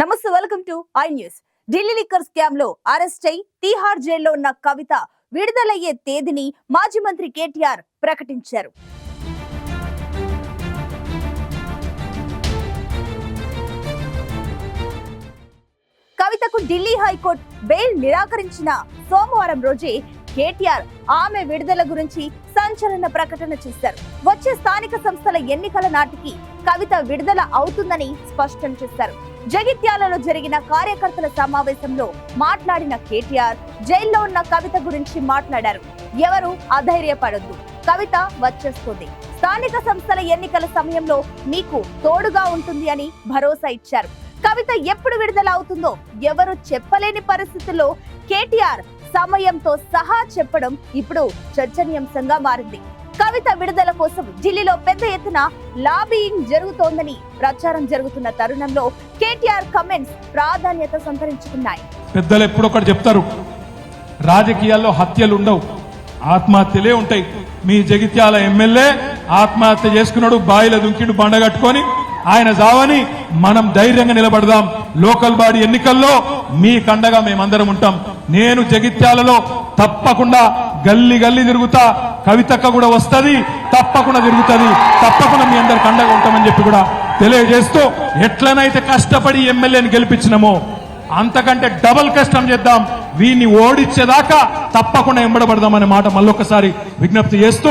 నమస్తే welcome to I news. Delhi liquor స్కామ్లో arrest అయి తీహార్ జైల్లో ఉన్న కవిత విడుదలయ్యే తేదీని మాజీ మంత్రి కేటీఆర్ ప్రకటించారు. కవితకు ఢిల్లీ హైకోర్టు బెయిల్ నిరాకరించిన సోమవారం రోజే కేటీఆర్ ఆమె విడుదల గురించి సంచలన ప్రకటన చేశారు. వచ్చే స్థానిక సంస్థల ఎన్నికల నాటికి కవిత విడుదల అవుతుందని స్పష్టం చేశారు. జగిత్యాలలో జరిగిన కార్యకర్తల సమావేశంలో మాట్లాడిన కేటీఆర్ జైల్లో ఉన్న కవిత గురించి మాట్లాడారు. ఎవరు? అధైర్యపడొద్దు. కవిత వచ్చేస్తుంది. స్థానిక సంస్థల ఎన్నికల సమయంలో మీకు తోడుగా ఉంటుంది అని భరోసా ఇచ్చారు. కవిత ఎప్పుడు విడుదల అవుతుందో ఎవరు చెప్పలేని పరిస్థితుల్లో కేటీఆర్ సమయంతో సహా చెప్పడం ఇప్పుడు చర్చనీయాంశంగా మారింది. కవిత విడుదల కోసం ఢిల్లీలో పెద్ద ఎత్తున లాబీయింగ్ జరుగుతోందని ప్రచారం జరుగుతున్న తరుణంలో కేటీఆర్ కమెంట్స్ ప్రాధాన్యత సంతరించుకున్నాయి. పెద్దలు ఎప్పుడు ఒకటి చెప్తారు రాజకీయాల్లో హత్యలు ఉండవు ఆత్మహత్యలే ఉంటాయి. మీ జగిత్యాల ఎమ్మెల్యే ఆత్మహత్య చేసుకున్నాడు బాయిల దుంకిడు బండ కట్టుకొని ఆయన జావని మనం ధైర్యంగా నిలబడదాం. లోకల్ బాడీ ఎన్నికల్లో మీ కండగా మేమందరం ఉంటాం. నేను జగిత్యాలలో తప్పకుండా గల్లి గల్లి తిరుగుతా కవితక్క కూడా వస్తుంది తప్పకుండా తిరుగుతుంది తప్పకుండా మీ అందరికి అండగా ఉంటామని చెప్పి కూడా తెలియజేస్తూ ఎట్లనైతే కష్టపడి ఎమ్మెల్యేని గెలిపించినామో అంతకంటే డబల్ కష్టం చేద్దాం వీన్ని ఓడించేదాకా తప్పకుండా ఎంబడబడదామనే మాట మళ్ళొకసారి విజ్ఞప్తి చేస్తూ